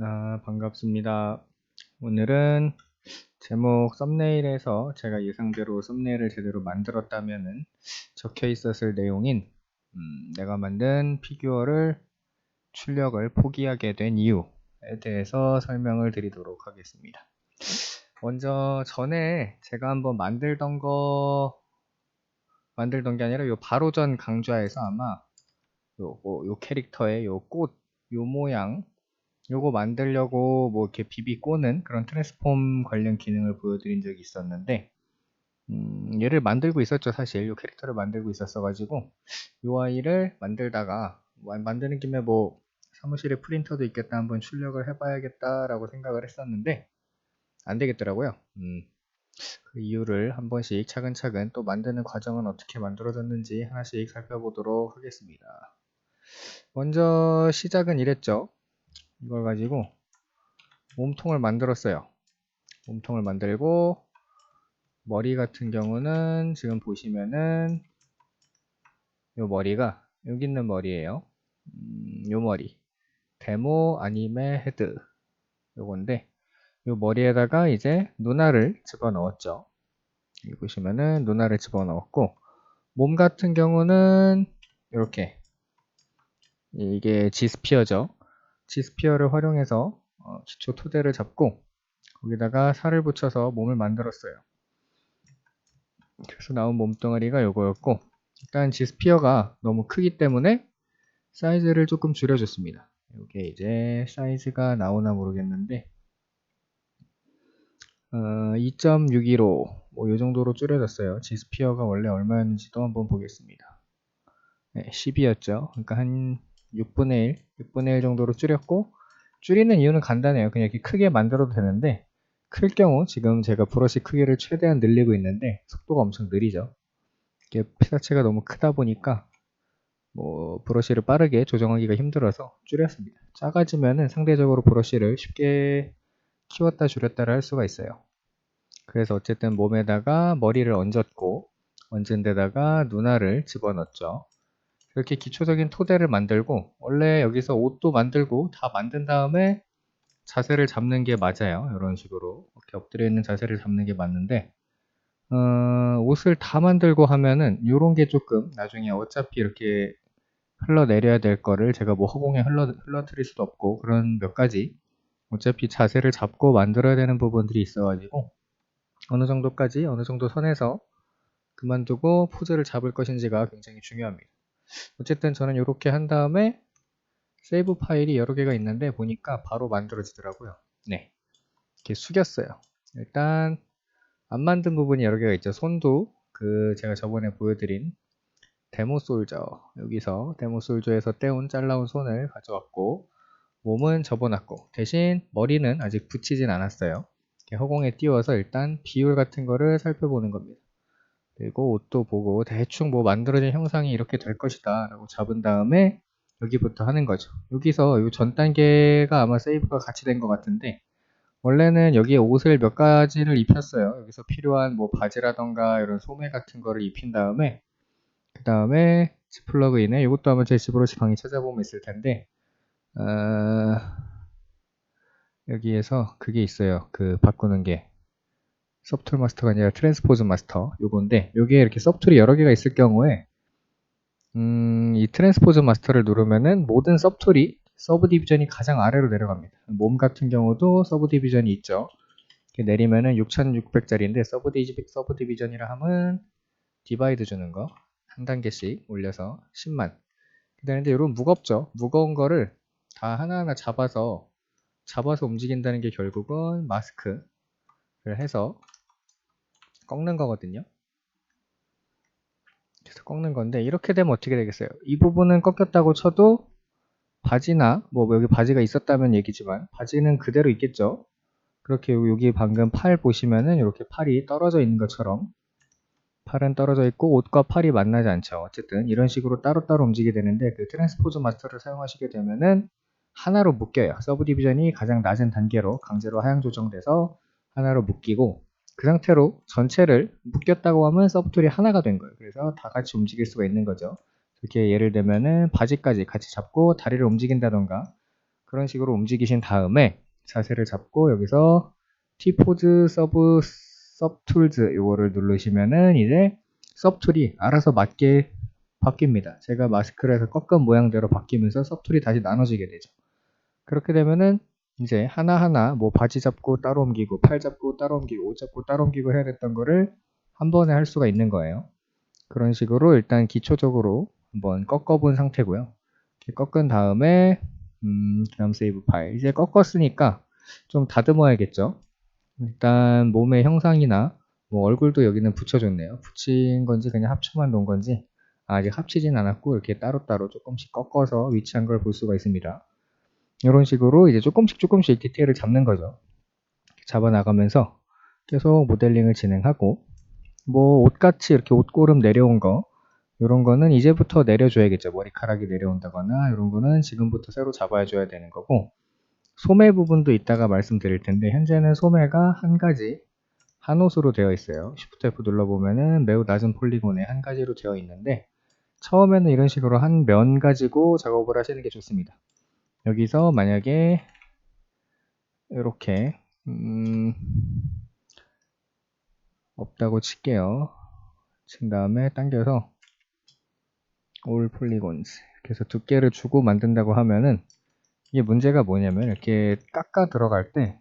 아, 반갑습니다. 오늘은 제목 썸네일에서 제가 예상대로 썸네일을 제대로 만들었다면은 적혀 있었을 내용인 음, 내가 만든 피규어를 출력을 포기하게 된 이유에 대해서 설명을 드리도록 하겠습니다. 먼저 전에 제가 한번 만들던 거 만들던 게 아니라 요 바로 전 강좌에서 아마 요, 요, 요 캐릭터의 요 꽃, 요 모양 요거 만들려고 뭐 이렇게 비비 꼬는 그런 트랜스폼 관련 기능을 보여드린 적이 있었는데 음, 얘를 만들고 있었죠 사실. 요 캐릭터를 만들고 있었어 가지고 요 아이를 만들다가 만드는 김에 뭐 사무실에 프린터도 있겠다 한번 출력을 해봐야겠다 라고 생각을 했었는데 안 되겠더라고요. 음, 그 이유를 한 번씩 차근차근 또 만드는 과정은 어떻게 만들어졌는지 하나씩 살펴보도록 하겠습니다. 먼저 시작은 이랬죠 이걸 가지고 몸통을 만들었어요. 몸통을 만들고 머리 같은 경우는 지금 보시면은 요 머리가 여기 있는 머리예요. 음, 요 머리 데모 아니메 헤드 요건데 요 머리에다가 이제 누나를 집어넣었죠. 여기 보시면은 누나를 집어넣었고 몸 같은 경우는 이렇게 이게 지스피어죠. 지스피어를 활용해서 어, 기초 토대를 잡고 거기다가 살을 붙여서 몸을 만들었어요. 그래서 나온 몸뚱아리가 이거였고 일단 지스피어가 너무 크기 때문에 사이즈를 조금 줄여줬습니다. 이게 이제 사이즈가 나오나 모르겠는데 어, 2.615 뭐이 정도로 줄여졌어요. 지스피어가 원래 얼마였는지도 한번 보겠습니다. 네, 10이었죠. 그러니까 한 6분의 1, 6분의 1 정도로 줄였고 줄이는 이유는 간단해요. 그냥 이렇게 크게 만들어도 되는데 클 경우 지금 제가 브러쉬 크기를 최대한 늘리고 있는데 속도가 엄청 느리죠. 이게 피사체가 너무 크다 보니까 뭐 브러쉬를 빠르게 조정하기가 힘들어서 줄였습니다. 작아지면은 상대적으로 브러쉬를 쉽게 키웠다 줄였다를 할 수가 있어요. 그래서 어쨌든 몸에다가 머리를 얹었고 얹은 데다가 누나를 집어넣었죠. 이렇게 기초적인 토대를 만들고 원래 여기서 옷도 만들고 다 만든 다음에 자세를 잡는 게 맞아요. 이런 식으로 이렇게 엎드려 있는 자세를 잡는 게 맞는데 어, 옷을 다 만들고 하면은 이런 게 조금 나중에 어차피 이렇게 흘러내려야 될 거를 제가 뭐 허공에 흘러, 흘러트릴 수도 없고 그런 몇 가지 어차피 자세를 잡고 만들어야 되는 부분들이 있어가지고 어느 정도까지 어느 정도 선에서 그만두고 포즈를 잡을 것인지가 굉장히 중요합니다. 어쨌든 저는 이렇게 한 다음에 세이브 파일이 여러 개가 있는데 보니까 바로 만들어지더라고요. 네. 이렇게 숙였어요. 일단 안 만든 부분이 여러 개가 있죠. 손도 그 제가 저번에 보여드린 데모 솔저 여기서 데모 솔저에서 떼온 잘라온 손을 가져왔고 몸은 접어놨고 대신 머리는 아직 붙이진 않았어요. 허공에 띄워서 일단 비율 같은 거를 살펴보는 겁니다. 그리고 옷도 보고 대충 뭐 만들어진 형상이 이렇게 될 것이다 라고 잡은 다음에 여기부터 하는 거죠. 여기서 이 전 단계가 아마 세이브가 같이 된 것 같은데 원래는 여기에 옷을 몇 가지를 입혔어요. 여기서 필요한 뭐 바지라던가 이런 소매 같은 거를 입힌 다음에 그 다음에 지 플러그인에 이것도 아마 제 집으로시 강의 찾아보면 있을 텐데 어... 여기에서 그게 있어요. 그 바꾸는 게 서브툴 마스터가 아니라 트랜스포즈 마스터 요건데 요게 이렇게 서브툴이 여러 개가 있을 경우에 음, 이 트랜스포즈 마스터를 누르면은 모든 서브툴이 서브 디비전이 가장 아래로 내려갑니다. 몸 같은 경우도 서브 디비전이 있죠. 이렇게 내리면은 6600짜리인데 서브, 디비, 서브 디비전이라 하면 디바이드 주는 거 한 단계씩 올려서 10만 되는데 이런 무겁죠. 무거운 거를 다 하나하나 잡아서 잡아서 움직인다는 게 결국은 마스크를 해서 꺾는 거거든요. 그래서 꺾는 건데 이렇게 되면 어떻게 되겠어요? 이 부분은 꺾였다고 쳐도 바지나 뭐 여기 바지가 있었다면 얘기지만 바지는 그대로 있겠죠. 그렇게 여기 방금 팔 보시면은 이렇게 팔이 떨어져 있는 것처럼 팔은 떨어져 있고 옷과 팔이 만나지 않죠. 어쨌든 이런 식으로 따로따로 움직이게 되는데 그 트랜스포즈 마스터를 사용하시게 되면은 하나로 묶여요. 서브 디비전이 가장 낮은 단계로 강제로 하향 조정돼서 하나로 묶이고 그 상태로 전체를 묶였다고 하면 서브툴이 하나가 된 거예요. 그래서 다 같이 움직일 수가 있는 거죠. 이렇게 예를 들면은 바지까지 같이 잡고 다리를 움직인다던가 그런 식으로 움직이신 다음에 자세를 잡고 여기서 T포즈 서브 서툴즈 이거를 누르시면은 이제 서툴이 알아서 맞게 바뀝니다. 제가 마스크를 해서 꺾은 모양대로 바뀌면서 서툴이 다시 나눠지게 되죠. 그렇게 되면은 이제 하나하나 뭐 바지 잡고 따로 옮기고 팔 잡고 따로 옮기고 옷 잡고 따로 옮기고 해야 됐던 거를 한 번에 할 수가 있는 거예요. 그런 식으로 일단 기초적으로 한번 꺾어본 상태고요. 꺾은 다음에 음, 그다음 세이브 파일. 이제 꺾었으니까 좀 다듬어야겠죠. 일단 몸의 형상이나 뭐 얼굴도 여기는 붙여줬네요. 붙인 건지 그냥 합쳐만 놓은 건지 아직 합치진 않았고 이렇게 따로따로 조금씩 꺾어서 위치한 걸 볼 수가 있습니다. 이런 식으로 이제 조금씩 조금씩 디테일을 잡는 거죠. 잡아 나가면서 계속 모델링을 진행하고 뭐 옷같이 이렇게 옷고름 내려온 거 이런 거는 이제부터 내려줘야겠죠. 머리카락이 내려온다거나 이런 거는 지금부터 새로 잡아줘야 되는 거고 소매 부분도 이따가 말씀드릴 텐데 현재는 소매가 한 가지 한 옷으로 되어 있어요. Shift F 눌러보면은 매우 낮은 폴리곤에 한 가지로 되어 있는데 처음에는 이런 식으로 한 면 가지고 작업을 하시는 게 좋습니다. 여기서 만약에 이렇게 음, 없다고 칠게요. 친 다음에 당겨서 polygons 이렇게 해서 두께를 주고 만든다고 하면은 이게 문제가 뭐냐면 이렇게 깎아 들어갈 때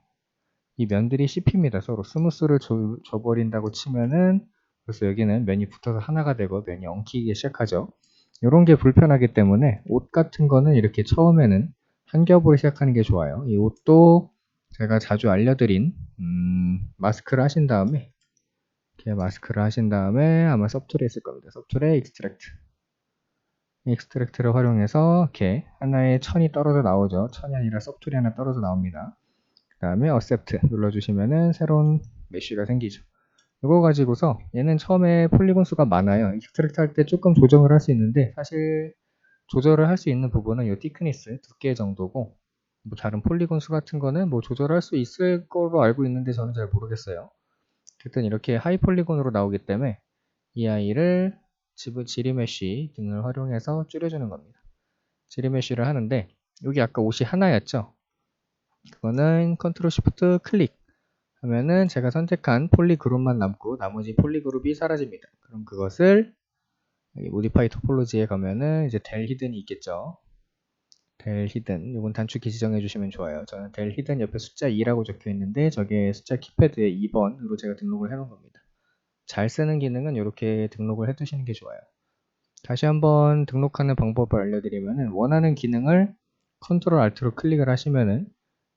이 면들이 씹힙니다. 서로 스무스를 줘, 줘버린다고 치면은 그래서 여기는 면이 붙어서 하나가 되고 면이 엉키기 시작하죠. 이런 게 불편하기 때문에 옷 같은 거는 이렇게 처음에는 한 겹으로 시작하는 게 좋아요. 이 옷도 제가 자주 알려드린 음, 마스크를 하신 다음에 이렇게 마스크를 하신 다음에 아마 서툴에 있을 겁니다. 서툴에 익스트랙트 익스트랙트를 활용해서 이렇게 하나의 천이 떨어져 나오죠. 천이 아니라 서툴이 하나 떨어져 나옵니다. 그 다음에 accept 눌러주시면은 새로운 메쉬가 생기죠. 이거 가지고서 얘는 처음에 폴리곤 수가 많아요. 익스트랙트 할 때 조금 조정을 할 수 있는데 사실 조절을 할 수 있는 부분은 이 티크니스 두께 정도고 뭐 다른 폴리곤 수 같은 거는 뭐 조절할 수 있을 거로 알고 있는데 저는 잘 모르겠어요. 어쨌든 이렇게 하이 폴리곤으로 나오기 때문에 이 아이를 지브 지리메쉬 등을 활용해서 줄여주는 겁니다. 지리메쉬를 하는데 여기 아까 옷이 하나였죠? 그거는 컨트롤 시프트 클릭 하면은 제가 선택한 폴리 그룹만 남고 나머지 폴리 그룹이 사라집니다. 그럼 그것을 모디파이 토폴로지에 가면은 이제 델 히든이 있겠죠. 델 히든 이건 단축키 지정해 주시면 좋아요. 저는 델 히든 옆에 숫자 2라고 적혀 있는데 저게 숫자 키패드에 2번으로 제가 등록을 해 놓은 겁니다. 잘 쓰는 기능은 이렇게 등록을 해 두시는 게 좋아요. 다시 한번 등록하는 방법을 알려드리면은 원하는 기능을 컨트롤 알트로 클릭을 하시면은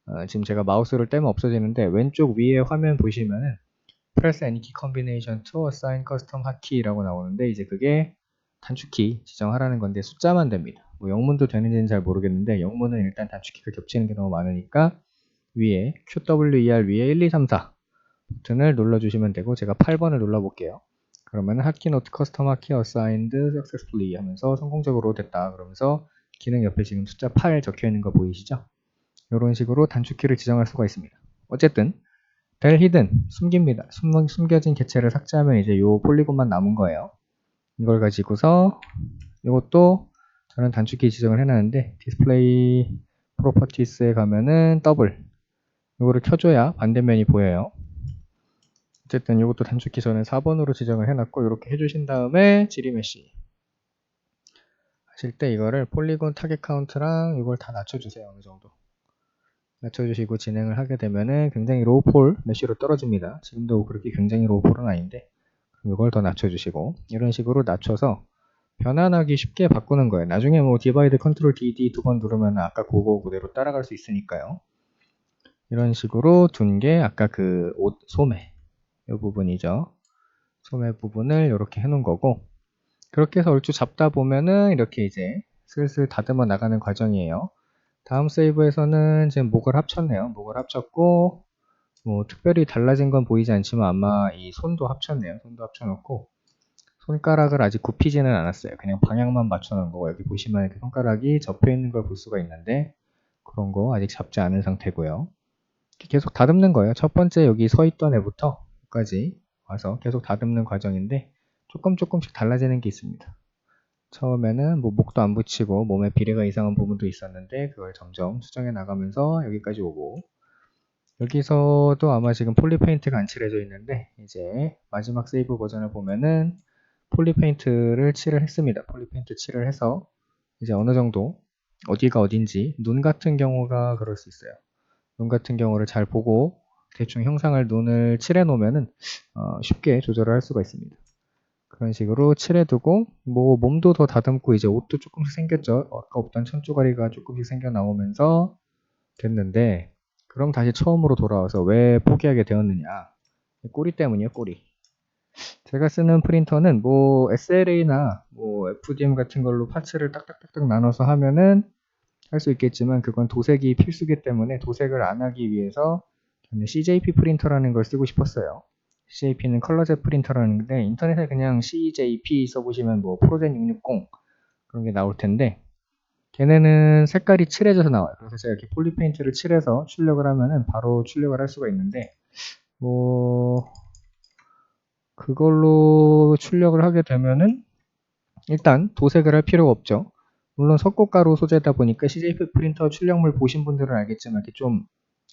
어, 지금 제가 마우스를 떼면 없어지는데 왼쪽 위에 화면 보시면은 Press any key combination to assign custom hotkey라고 나오는데 이제 그게 단축키 지정하라는 건데 숫자만 됩니다. 뭐 영문도 되는지는 잘 모르겠는데 영문은 일단 단축키가 겹치는 게 너무 많으니까 위에 QWER 위에 1, 2, 3, 4 버튼을 눌러주시면 되고 제가 8번을 눌러볼게요. 그러면 핫키노트 커스텀 핫키 어사인드 successfully 하면서 성공적으로 됐다. 그러면서 기능 옆에 지금 숫자 8 적혀 있는 거 보이시죠? 이런 식으로 단축키를 지정할 수가 있습니다. 어쨌든 델 히든 숨깁니다. 숨, 숨겨진 개체를 삭제하면 이제 요 폴리곤만 남은 거예요. 이걸 가지고서 이것도 저는 단축키 지정을 해놨는데 디스플레이 프로퍼티스에 가면은 더블. 이거를 켜줘야 반대면이 보여요. 어쨌든 이것도 단축키 저는 4번으로 지정을 해놨고 이렇게 해주신 다음에 지리메시 하실 때 이거를 폴리곤 타겟 카운트랑 이걸 다 낮춰주세요 어느 정도. 낮춰주시고 진행을 하게 되면은 굉장히 로우 폴 메쉬로 떨어집니다. 지금도 그렇게 굉장히 로우 폴은 아닌데 이걸 더 낮춰주시고 이런 식으로 낮춰서 변환하기 쉽게 바꾸는 거예요 나중에 뭐 디바이드 컨트롤 DD 두 번 누르면 아까 그거 그대로 따라갈 수 있으니까요 이런 식으로 둔 게 아까 그 옷 소매 이 부분이죠. 소매 부분을 이렇게 해놓은 거고 그렇게 해서 얼추 잡다 보면은 이렇게 이제 슬슬 다듬어 나가는 과정이에요. 다음 세이브에서는 지금 목을 합쳤네요. 목을 합쳤고 뭐 특별히 달라진 건 보이지 않지만 아마 이 손도 합쳤네요. 손도 합쳐놓고 손가락을 아직 굽히지는 않았어요. 그냥 방향만 맞춰놓은 거고 여기 보시면 이렇게 손가락이 접혀 있는 걸 볼 수가 있는데 그런 거 아직 잡지 않은 상태고요. 계속 다듬는 거예요. 첫 번째 여기 서 있던 애부터 까지 와서 계속 다듬는 과정인데 조금 조금씩 달라지는 게 있습니다. 처음에는 뭐 목도 안 붙이고 몸에 비례가 이상한 부분도 있었는데 그걸 점점 수정해 나가면서 여기까지 오고 여기서도 아마 지금 폴리페인트가 안 칠해져 있는데 이제 마지막 세이브 버전을 보면은 폴리페인트를 칠을 했습니다. 폴리페인트 칠을 해서 이제 어느 정도 어디가 어딘지 눈 같은 경우가 그럴 수 있어요. 눈 같은 경우를 잘 보고 대충 형상을 눈을 칠해 놓으면은 어, 쉽게 조절을 할 수가 있습니다. 그런 식으로 칠해두고 뭐 몸도 더 다듬고 이제 옷도 조금씩 생겼죠. 아까 없던 천조가리가 조금씩 생겨 나오면서 됐는데 그럼 다시 처음으로 돌아와서 왜 포기하게 되었느냐 꼬리 때문이에요 꼬리 제가 쓰는 프린터는 뭐 SLA나 뭐 FDM 같은 걸로 파츠를 딱딱딱딱 나눠서 하면은 할 수 있겠지만 그건 도색이 필수기 때문에 도색을 안 하기 위해서 저는 CJP 프린터라는 걸 쓰고 싶었어요. CJP는 컬러젯 프린터라는 건데 인터넷에 그냥 CJP 써보시면 뭐 프로젠 660 그런 게 나올 텐데 걔네는 색깔이 칠해져서 나와요. 그래서 제가 이렇게 폴리페인트를 칠해서 출력을 하면은 바로 출력을 할 수가 있는데 뭐 그걸로 출력을 하게 되면은 일단 도색을 할 필요가 없죠. 물론 석고가루 소재다 보니까 CJP 프린터 출력물 보신 분들은 알겠지만 이렇게 좀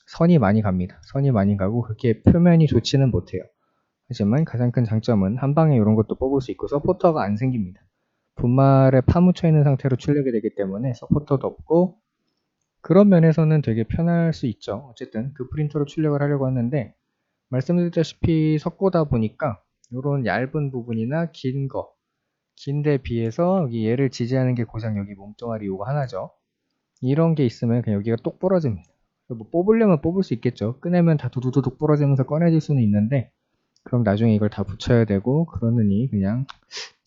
선이 많이 갑니다. 선이 많이 가고 그렇게 표면이 좋지는 못해요. 하지만 가장 큰 장점은 한 방에 이런 것도 뽑을 수 있고 서포터가 안 생깁니다. 분말에 파묻혀 있는 상태로 출력이 되기 때문에 서포터도 없고 그런 면에서는 되게 편할 수 있죠. 어쨌든 그 프린터로 출력을 하려고 하는데 말씀드렸다시피 석고다 보니까 이런 얇은 부분이나 긴 거, 긴데 비해서 여기 얘를 지지하는 게 고장 여기 몸뚱아리 요거 하나죠. 이런 게 있으면 그냥 여기가 똑 부러집니다. 뭐 뽑으려면 뽑을 수 있겠죠. 꺼내면 다 두두두둑 부러지면서 꺼내질 수는 있는데 그럼 나중에 이걸 다 붙여야 되고 그러느니 그냥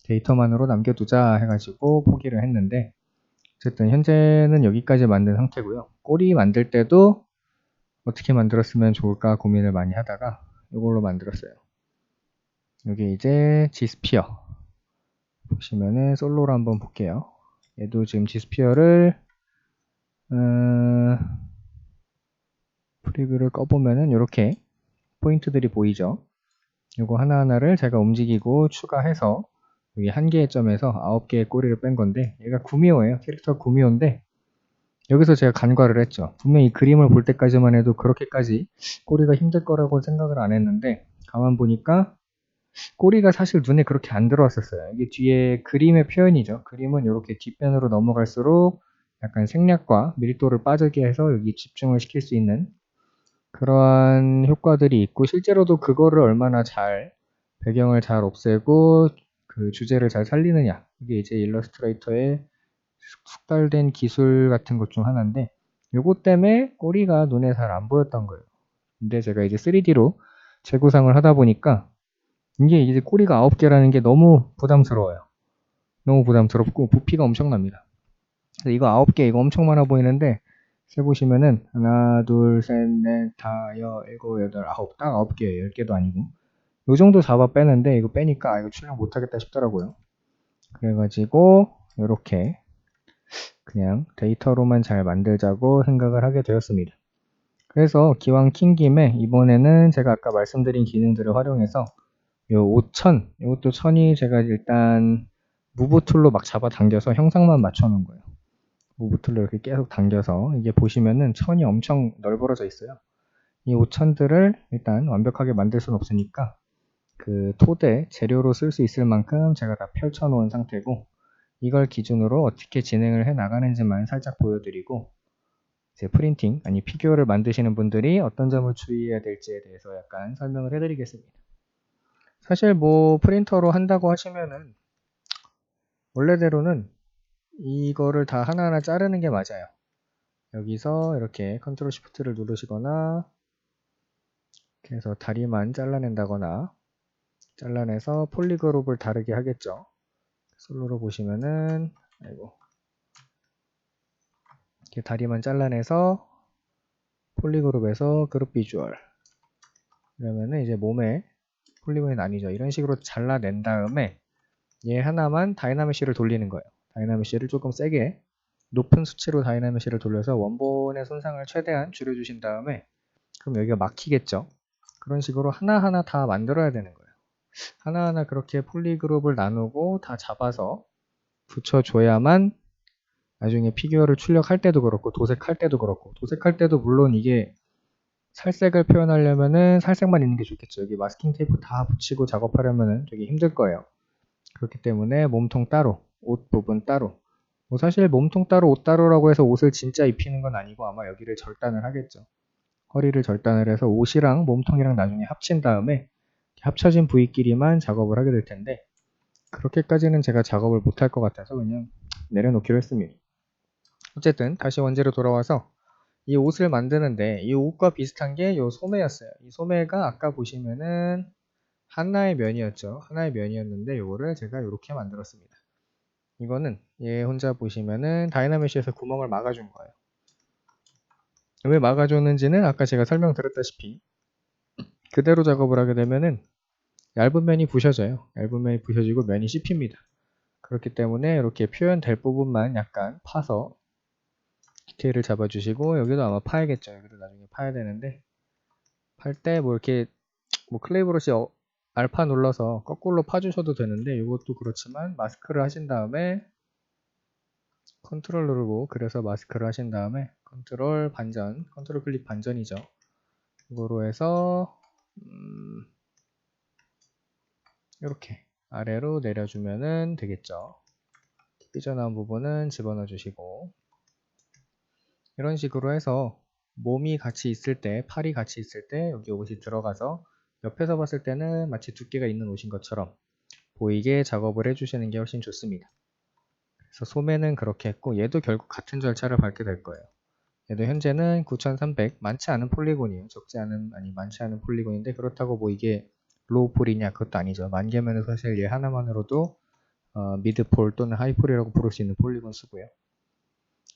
데이터만으로 남겨두자 해가지고 포기를 했는데 어쨌든 현재는 여기까지 만든 상태고요. 꼬리 만들 때도 어떻게 만들었으면 좋을까 고민을 많이 하다가 이걸로 만들었어요. 여기 이제 지스피어 보시면은 솔로로 한번 볼게요. 얘도 지금 지스피어를 음, 프리뷰를 꺼보면은 이렇게 포인트들이 보이죠. 이거 하나하나를 제가 움직이고 추가해서 여기 한 개의 점에서 아홉 개의 꼬리를 뺀 건데 얘가 구미호예요. 캐릭터 구미호인데 여기서 제가 간과를 했죠. 분명히 그림을 볼 때까지만 해도 그렇게까지 꼬리가 힘들 거라고 생각을 안 했는데 가만 보니까 꼬리가 사실 눈에 그렇게 안 들어왔었어요. 이게 뒤에 그림의 표현이죠. 그림은 이렇게 뒷면으로 넘어갈수록 약간 생략과 밀도를 빠지게 해서 여기 집중을 시킬 수 있는 그러한 효과들이 있고 실제로도 그거를 얼마나 잘 배경을 잘 없애고 그 주제를 잘 살리느냐. 이게 이제 일러스트레이터의 숙달된 기술 같은 것 중 하나인데 요것 때문에 꼬리가 눈에 잘 안 보였던 거예요. 근데 제가 이제 3D로 재구상을 하다 보니까 이게 이제 꼬리가 9개라는 게 너무 부담스러워요. 너무 부담스럽고 부피가 엄청납니다. 이거 9개 이거 엄청 많아 보이는데 세보시면은 하나 둘 셋 넷 다 여 일곱 여덟 아홉 딱 아홉 개예요 열 개도 아니고 요 정도 잡아 빼는데 이거 빼니까 아, 이거 출력 못하겠다 싶더라고요. 그래가지고 이렇게 그냥 데이터로만 잘 만들자고 생각을 하게 되었습니다. 그래서 기왕 킨 김에 이번에는 제가 아까 말씀드린 기능들을 활용해서 요 5000, 이것도 1000이 제가 일단 무브 툴로 막 잡아 당겨서 형상만 맞춰 놓은 거예요. 무브 툴로 이렇게 계속 당겨서 이게 보시면은 1000이 엄청 널브러져 있어요. 이 5000들을 일단 완벽하게 만들 수는 없으니까 그 토대 재료로 쓸 수 있을 만큼 제가 다 펼쳐 놓은 상태고 이걸 기준으로 어떻게 진행을 해 나가는지만 살짝 보여드리고 제 프린팅 아니 피규어를 만드시는 분들이 어떤 점을 주의해야 될지에 대해서 약간 설명을 해드리겠습니다. 사실 뭐 프린터로 한다고 하시면은 원래대로는 이거를 다 하나하나 자르는 게 맞아요. 여기서 이렇게 컨트롤 시프트를 누르시거나 해서 다리만 잘라낸다거나 잘라내서 폴리그룹을 다르게 하겠죠. 솔로로 보시면은 아이고 이렇게 다리만 잘라내서 폴리그룹에서 그룹 비주얼 그러면은 이제 몸에 폴리곤이 나뉘죠. 이런 식으로 잘라낸 다음에 얘 하나만 다이나믹시를 돌리는 거예요. 다이나믹시를 조금 세게 높은 수치로 다이나믹시를 돌려서 원본의 손상을 최대한 줄여주신 다음에 그럼 여기가 막히겠죠. 그런 식으로 하나하나 다 만들어야 되는 거예요. 하나하나 그렇게 폴리그룹을 나누고 다 잡아서 붙여줘야만 나중에 피규어를 출력할 때도 그렇고 도색할 때도 그렇고 도색할 때도 물론 이게 살색을 표현하려면은 살색만 있는 게 좋겠죠. 여기 마스킹 테이프 다 붙이고 작업하려면은 되게 힘들 거예요. 그렇기 때문에 몸통 따로, 옷 부분 따로. 뭐 사실 몸통 따로, 옷 따로라고 해서 옷을 진짜 입히는 건 아니고 아마 여기를 절단을 하겠죠. 허리를 절단을 해서 옷이랑 몸통이랑 나중에 합친 다음에 합쳐진 부위끼리만 작업을 하게 될 텐데 그렇게까지는 제가 작업을 못할 것 같아서 그냥 내려놓기로 했습니다. 어쨌든 다시 원재로 돌아와서 이 옷을 만드는데 이 옷과 비슷한 게 이 소매였어요. 이 소매가 아까 보시면은 하나의 면이었죠. 하나의 면이었는데 이거를 제가 이렇게 만들었습니다. 이거는 얘 혼자 보시면은 다이나메시에서 구멍을 막아준 거예요. 왜 막아줬는지는 아까 제가 설명드렸다시피 그대로 작업을 하게 되면은 얇은 면이 부셔져요. 얇은 면이 부셔지고 면이 씹힙니다. 그렇기 때문에 이렇게 표현될 부분만 약간 파서 디테일을 잡아주시고 여기도 아마 파야겠죠. 여기도 나중에 파야 되는데 팔 때 뭐 이렇게 뭐 클레이 브러시 어, 알파 눌러서 거꾸로 파주셔도 되는데 이것도 그렇지만 마스크를 하신 다음에 컨트롤 누르고 그래서 마스크를 하신 다음에 컨트롤 반전, 컨트롤 클릭 반전이죠. 이거로 해서 음, 이렇게 아래로 내려주면은 되겠죠. 삐져나온 부분은 집어넣어 주시고 이런 식으로 해서 몸이 같이 있을 때, 팔이 같이 있을 때 여기 옷이 들어가서 옆에서 봤을 때는 마치 두께가 있는 옷인 것처럼 보이게 작업을 해주시는 게 훨씬 좋습니다. 그래서 소매는 그렇게 했고 얘도 결국 같은 절차를 밟게 될 거예요. 얘도 현재는 9300 많지 않은 폴리곤이에요. 적지 않은 아니 많지 않은 폴리곤인데 그렇다고 뭐 이게 로우 폴이냐 그것도 아니죠. 만 개면은 사실 얘 하나만으로도 어, 미드 폴 또는 하이 폴이라고 부를 수 있는 폴리곤 수고요.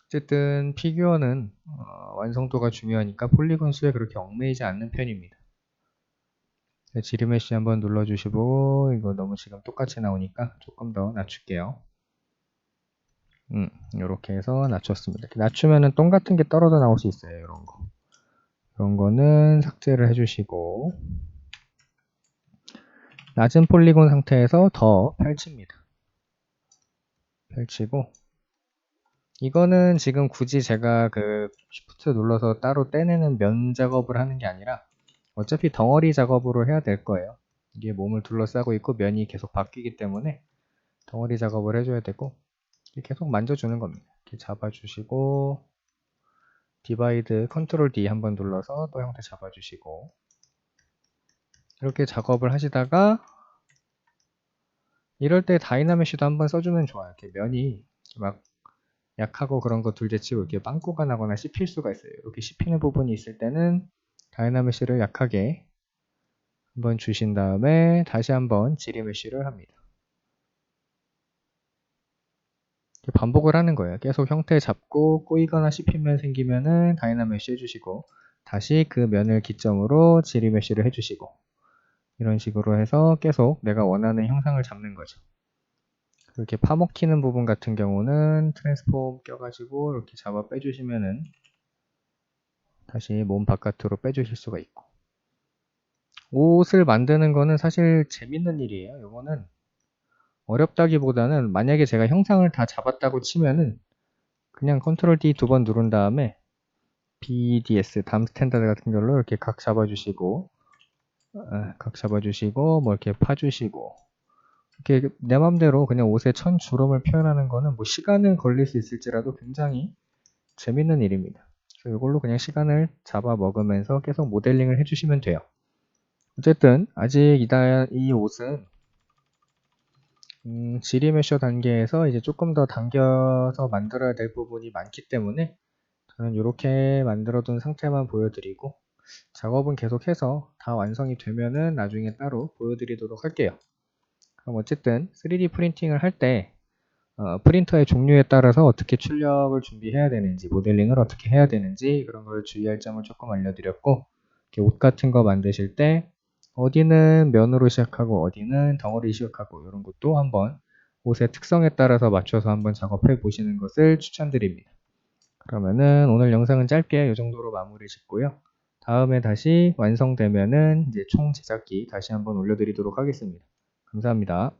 어쨌든 피규어는 어, 완성도가 중요하니까 폴리곤 수에 그렇게 얽매이지 않는 편입니다. 지리메시 한번 눌러주시고 이거 너무 지금 똑같이 나오니까 조금 더 낮출게요. 음, 이렇게 해서 낮췄습니다. 낮추면은 똥 같은 게 떨어져 나올 수 있어요. 이런 거. 이런 거는 삭제를 해주시고 낮은 폴리곤 상태에서 더 펼칩니다. 펼치고 이거는 지금 굳이 제가 그 쉬프트 눌러서 따로 떼내는 면 작업을 하는 게 아니라 어차피 덩어리 작업으로 해야 될 거예요. 이게 몸을 둘러싸고 있고 면이 계속 바뀌기 때문에 덩어리 작업을 해줘야 되고 계속 만져주는 겁니다. 이렇게 잡아주시고 디바이드 컨트롤 D 한번 눌러서 또 형태 잡아주시고 이렇게 작업을 하시다가 이럴 때 다이나메시도 한번 써주면 좋아요. 이렇게 면이 막 약하고 그런 거 둘째치고 이렇게 빵꾸가 나거나 씹힐 수가 있어요. 이렇게 씹히는 부분이 있을 때는 다이나메시를 약하게 한번 주신 다음에 다시 한번 지리메시를 합니다. 반복을 하는 거예요. 계속 형태 잡고 꼬이거나 씹히면 생기면은 다이나메시 해주시고 다시 그 면을 기점으로 지리메시를 해주시고 이런 식으로 해서 계속 내가 원하는 형상을 잡는 거죠. 이렇게 파먹히는 부분 같은 경우는 트랜스폼 껴가지고 이렇게 잡아 빼주시면은 다시 몸 바깥으로 빼주실 수가 있고 옷을 만드는 거는 사실 재밌는 일이에요. 이거는 어렵다기보다는 만약에 제가 형상을 다 잡았다고 치면은 그냥 컨트롤 D 두 번 누른 다음에 BDS 다음 스탠다드 같은 걸로 이렇게 각 잡아주시고 아, 각 잡아주시고 뭐 이렇게 파주시고 이렇게 내 맘대로 그냥 옷에 천 주름을 표현하는 거는 뭐 시간은 걸릴 수 있을지라도 굉장히 재밌는 일입니다. 그래서 이걸로 그냥 시간을 잡아 먹으면서 계속 모델링을 해주시면 돼요. 어쨌든 아직 이다, 이 옷은 음, 지리 메셔 단계에서 이제 조금 더 당겨서 만들어야 될 부분이 많기 때문에 저는 이렇게 만들어둔 상태만 보여드리고 작업은 계속해서 다 완성이 되면은 나중에 따로 보여드리도록 할게요. 그럼 어쨌든 3D 프린팅을 할때 어, 프린터의 종류에 따라서 어떻게 출력을 준비해야 되는지 모델링을 어떻게 해야 되는지 그런 걸 주의할 점을 조금 알려드렸고 옷 같은 거 만드실 때 어디는 면으로 시작하고 어디는 덩어리 시작하고 이런 것도 한번 옷의 특성에 따라서 맞춰서 한번 작업해 보시는 것을 추천드립니다. 그러면은 오늘 영상은 짧게 이 정도로 마무리 짓고요. 다음에 다시 완성되면은 이제 총 제작기 다시 한번 올려드리도록 하겠습니다. 감사합니다.